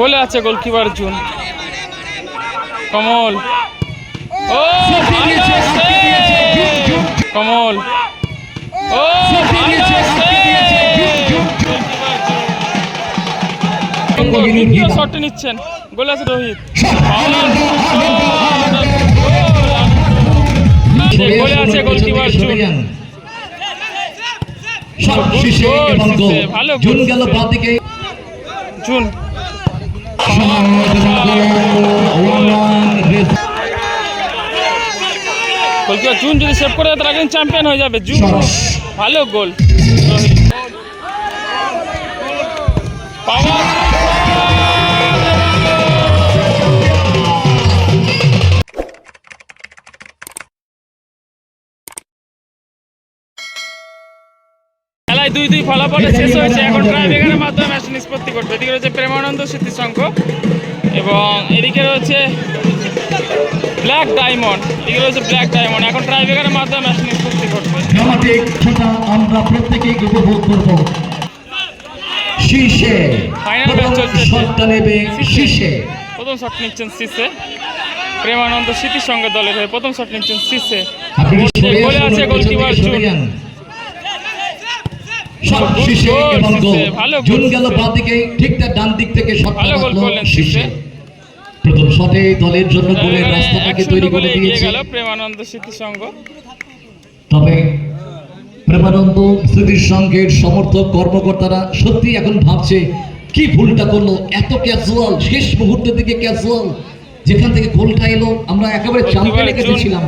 গোলে আছে goalkeeper June. কমল। ও কমল। ও! নিচ্ছেন। গোলে আছে রোহিত। গোলে আছে গোলকিপার জুন। ভালো জুন গেল। জুন। গোলকিপার জুন যদি সেভ করে তার আগে চ্যাম্পিয়ন হয়ে যাবে। জুন ভালো গোল পাওয়ার। খেলায় দুই দুই ফলাফলে শেষ হয়েছে। এখন ট্রাইবেকারের মাধ্যমে ম্যাচ নিষ্পত্তি করবে এদিকে রয়েছে প্রেমানন্দ স্মৃতি সংঘ এবং এদিকে রয়েছে ব্ল্যাক ডায়মন্ড। এদিকে রয়েছে ব্ল্যাক ডায়মন্ড। এখন ট্রাইবেকারের মাধ্যমে ম্যাচ নিষ্পত্তি করবে আমরা প্রত্যেকেই উপভোগ করব। শীর্ষে Final match চলছে। শটটা নেবে শীর্ষে। প্রথম শট নিচ্ছেন সিসে প্রেমানন্দ স্মৃতি সংঘ দলের হয়ে। প্রথম শট নিচ্ছেন গোলে আছে গোলকিপার জুন। শট শীর্ষে গোল এবং জুন গেল। বাঁ দিকে ঠিক তার ডান দিক থেকে শীর্ষে। প্রথম শটে দলের জন্য গোলের রাস্তাটাকে তৈরি করে দিয়েছে। প্রেমানন্দ স্মৃতি সংঘ তবে প্রেমানন্দ স্মৃতির সংঘের সমর্থক কর্মকর্তারা সত্যি এখন ভাবছে কি ভুলটা করল? এত ক্যাজুয়াল শেষ মুহূর্তের দিকে ক্যাজুয়াল যেখান থেকে গোলটা এলো আমরা একেবারে চাম্পিয়নে জুন। গেছিলাম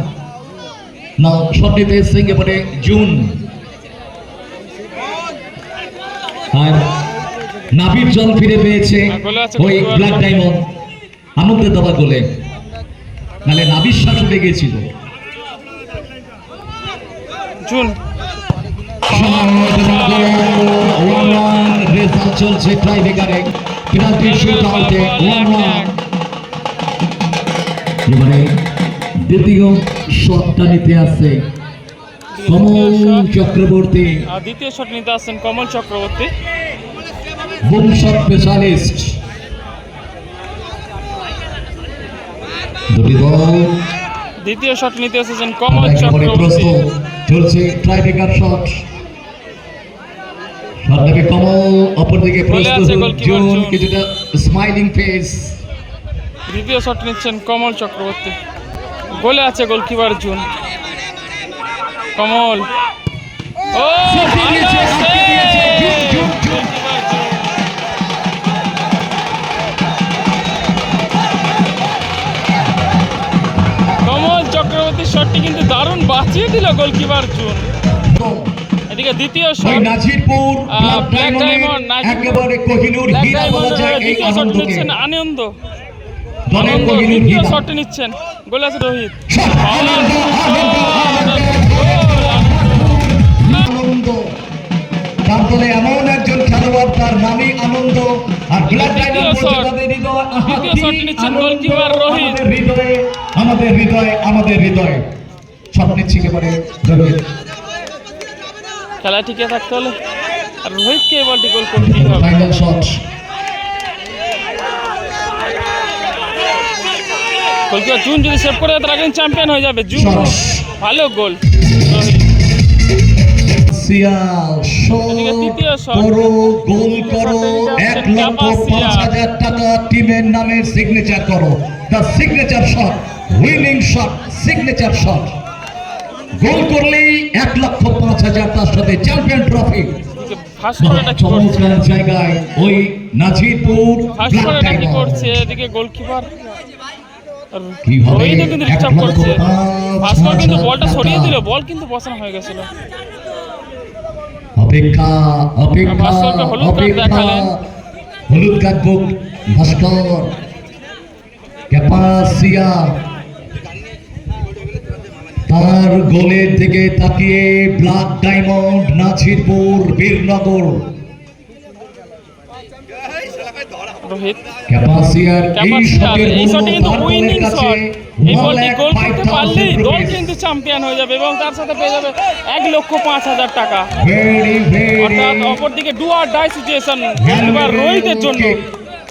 না শট নিতে এসছে একেবারে জুন। আর নাবির জল ফিরে পেয়েছে আছে ওই ব্ল্যাক। ডায়মন্ড। আনন্দের দেওয়া গোলে নালে নাবির শ্বাস উঠে গিয়েছিল চলছে ট্রাইবেকারে পেনাল্টি শুট আউটে ওয়ান ওয়ান এবারে দ্বিতীয় শটটা নিতে আসছে কমল চক্রবর্তী। দ্বিতীয় শট নিতে আসছেন Kamal Chakraborty. Boom shot specialist. দুটি দল দ্বিতীয় শট নিতে এসেছেন কমল চক্রবর্তী। চলছে ট্রাইবেকার শট নেবে কমল অপরদিকে জুন। কিছুটা স্মাইলিং ফেস দ্বিতীয় শট নিচ্ছেন কমল চক্রবর্তী। গোলে আছে গোলকিপার জুন। কমল। ও। কমল চক্রবর্তীর শটটি কিন্তু দারুণ বাঁচিয়ে দিল গোলকিপার জুন এদিকে দ্বিতীয় শট নাজিরপুর ব্ল্যাক ডায়মন্ডে একেবারে কোহিনুর হীরা বলা যায় এই আনন্দকে। নিচ্ছেন আনন্দ। আনন্দ দ্বিতীয় হীরা শট নিচ্ছেন গোলে আছে রোহিত নিচ্ছেন আনন্দ, গোলকিপার রোহিত। আমাদের হৃদয়ে আমাদের হৃদয় আমাদের হৃদয়। শট নিচ্ছে একেবারে রোহিত। খেলা টিকে থাকতে হলে আর রোহিতকে এই বলটি গোল করতেই হবে। ফাইনাল শট গোলকিপার জুন যদি সেভ করে দেয় তারা কিন্তু চ্যাম্পিয়ন হয়ে যাবে। জুন ভালো গোল। রোহিত। করো গোল করো এক লক্ষ পাঁচ হাজার টাকা টিমের নামে সিগনেচার করো। Signature shot winning shot signature shot goal করলেই এক লক্ষ পাঁচ হাজার তার সাথে চ্যাম্পিয়ন ট্রফি চমৎকার জায়গায় ওই নাজিরপুর করছে? এদিকে গোলকিপার কীভাবে কিন্তু বলটা সরিয়ে দিল বল কিন্তু বসানো হয়ে গেছিল। অপেক্ষা অপেক্ষা অপেক্ষা। হলুদ কার্ড বুক ভাস্কর। ক্যাপাসিয়া। তার গোলের দিকে তাকিয়ে ব্ল্যাক ডায়মন্ড নাছিরপুর বীরনগর। রোহিত ক্যাপাসিয়ার এই শটে কিন্তু উইনিং শট এই বলটি গোল করতে পারলেই দল কিন্তু চ্যাম্পিয়ন হয়ে যাবে এবং তার সাথে পেয়ে যাবে এক লক্ষ পাঁচ হাজার টাকা। অর্থাৎ অপরদিকে ডু আর ডাই সিচুয়েশন এবার রোহিতের জন্য।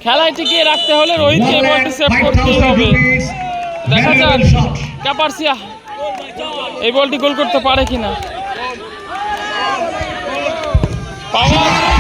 খেলায় টিকিয়ে রাখতে হলে রোহিতকে এই বলটি সেভ করতেই হবে। দেখা যাক ক্যাপারসিয়া এই বলটি গোল করতে পারে কিনা। পাওয়ার